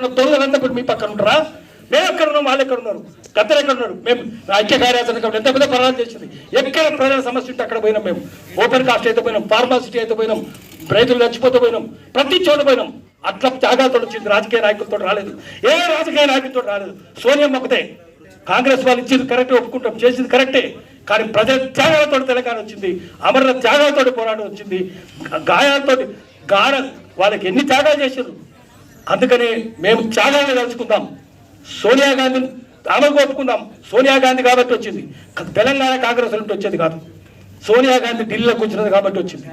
పక్కన దొంగలంతా ఇప్పుడు మీ పక్కన ఉంటారా మేము ఎక్కడ ఉన్నాం వాళ్ళు ఎక్కడ ఉన్నారు గద్దరు ఎక్కడ ఉన్నారు మేము ఐక్య కార్యాచరణ కమిటీ ఎంత పెద్ద పరాలు చేసింది? ఎక్కడ ప్రజల సమస్య ఉంటే అక్కడ పోయినాం మేము. ఓపెన్ కాస్ట్ అయితే పోయినాం ఫార్మాసిటీ అయితే పోయినాం రైతులు చచ్చిపోతే పోయినాం ప్రతి చోట పోయినాం. అట్లా త్యాగాలతో వచ్చింది రాజకీయ నాయకులతో రాలేదు. ఏ రాజకీయ నాయకులతో రాలేదు? సోనియా ఒకతే కాంగ్రెస్ వాళ్ళు ఇచ్చింది కరెక్ట్ ఒప్పుకుంటాం. చేసింది కరెక్టే. కానీ ప్రజల త్యాగాలతో తెలంగాణ వచ్చింది. అమరుల త్యాగాలతో పోరాటం వచ్చింది. గాయాలతో గాన వాళ్ళకి ఎన్ని త్యాగాలు చేశారు? అందుకని మేము త్యాగాన్ని తలుచుకుందాం సోనియా గాంధీని ఆమె ఒప్పుకుందాం. సోనియా గాంధీ కాబట్టి వచ్చింది. తెలంగాణ కాంగ్రెస్ నుండి వచ్చేది కాదు. సోనియా గాంధీ ఢిల్లీలో వచ్చినది కాబట్టి వచ్చింది.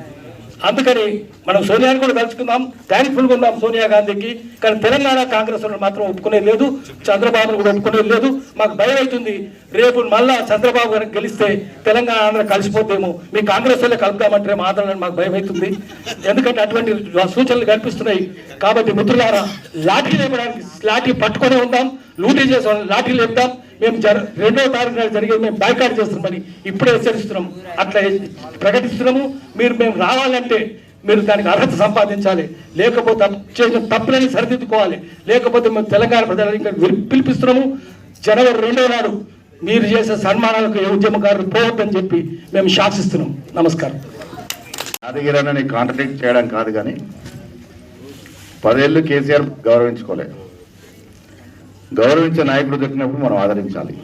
అందుకని మనం సోనియాని కూడా తలుచుకుందాం థ్యాంక్ఫుల్గా ఉందాం సోనియా గాంధీకి. కానీ తెలంగాణ కాంగ్రెస్ వాళ్ళు మాత్రం ఒప్పుకునేది లేదు చంద్రబాబును కూడా ఒప్పుకునేది లేదు. మాకు భయం అవుతుంది రేపు మళ్ళా చంద్రబాబు గారికి గెలిస్తే తెలంగాణ ఆంధ్ర కలిసిపోతేమో మీ కాంగ్రెస్ వాళ్ళే కలుపుతామంటే మాత్రం మాకు భయం అవుతుంది ఎందుకంటే అటువంటి సూచనలు కనిపిస్తున్నాయి. కాబట్టి మిత్రులారా లాఠీ లేపడానికి లాఠీ పట్టుకొని ఉందాం. లూటీ చేసే లాఠీ లేపుదాం. మేము జర రెండో తారీఖు నాడు జరిగేది మేము బాయ్కాట్ చేస్తున్నామని ఇప్పుడే హెచ్చరిస్తున్నాము అట్లా ప్రకటిస్తున్నాము. మీరు మేము రావాలంటే మీరు దానికి అర్హత సంపాదించాలి. లేకపోతే చేసిన తప్పులని సరిదిద్దుకోవాలి. లేకపోతే మేము తెలంగాణ ప్రజలను ఇంకా పిలిపిస్తున్నాము. జనవరి రెండో నాడు మీరు చేసే సన్మానాలకు ఏ ఉద్యమకారులు పోవద్దని చెప్పి మేము శాసిస్తున్నాం. నమస్కారం. యాదగిరి కాంట్రాక్ట్ చేయడం కాదు కానీ పదేళ్ళు కేసీఆర్ గౌరవించుకోలేదు. గౌరవించే నాయకుడు దొరికినప్పుడు మనం ఆదరించాలి.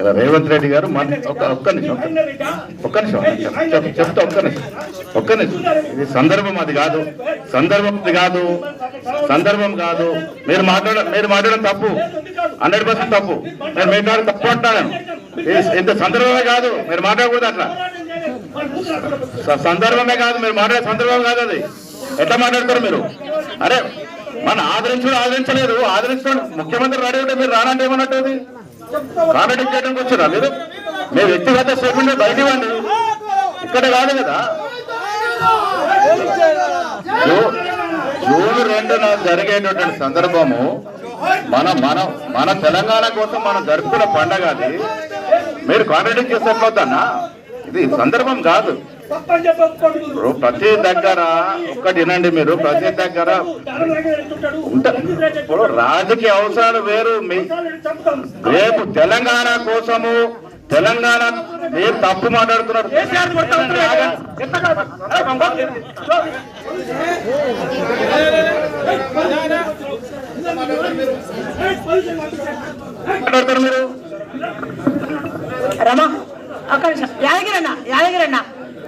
ఇలా రేవంత్ రెడ్డి గారు మన ఒక్క నిమిషం ఒక్క నిమిషం చెప్- చెప్తా ఒక్క నిమిషం ఒక్క నిమిషం. ఇది సందర్భం అది కాదు. సందర్భం అది కాదు. సందర్భం కాదు. మీరు మాట్లాడ మీరు మాట్లాడడం తప్పు. హండ్రెడ్ పర్సెంట్ తప్పు. నేను మాట్లాడడం తప్పు అంటాను ఇది ఇంత సందర్భమే కాదు. మీరు మాట్లాడకూడదు అట్లా. స- సందర్భమే కాదు. మీరు మాట్లాడే సందర్భం కాదు అది. ఎట్లా మాట్లాడతారు మీరు? అరే మన ఆదరించడం ఆదరించలేదు. ఆదరించడం ముఖ్యమంత్రి రెడీ ఉంటే మీరు రానంటే ఏమన్నట్టు అది కామెంట్ చేయడానికి వచ్చారా మీరు? మీ వ్యక్తిగత స్టేట్మెంట్ బయట ఇవ్వండి ఇక్కడ కాదు కదా. జూన్ రెండున జరిగేటటువంటి సందర్భము మన మన మన తెలంగాణ కోసం మనం జరుపుకున్న పండగ అది. మీరు కాంట్రాక్ట్ చేస్తే ఇది సందర్భం కాదు. ప్రతి దగ్గర ఒక్కటి వినండి మీరు ప్రతి దగ్గర ఉంట- ఇప్పుడు రాజకీయ అవసరాలు వేరు. మీ రేపు తెలంగాణ కోసము తెలంగాణ మీరు తప్పు మాట్లాడుతున్నారు? మాట్లాడతారు మీరు? రమా ఒక్క నిమిషం. యాదగిరి అన్న యాదగిరి అన్న.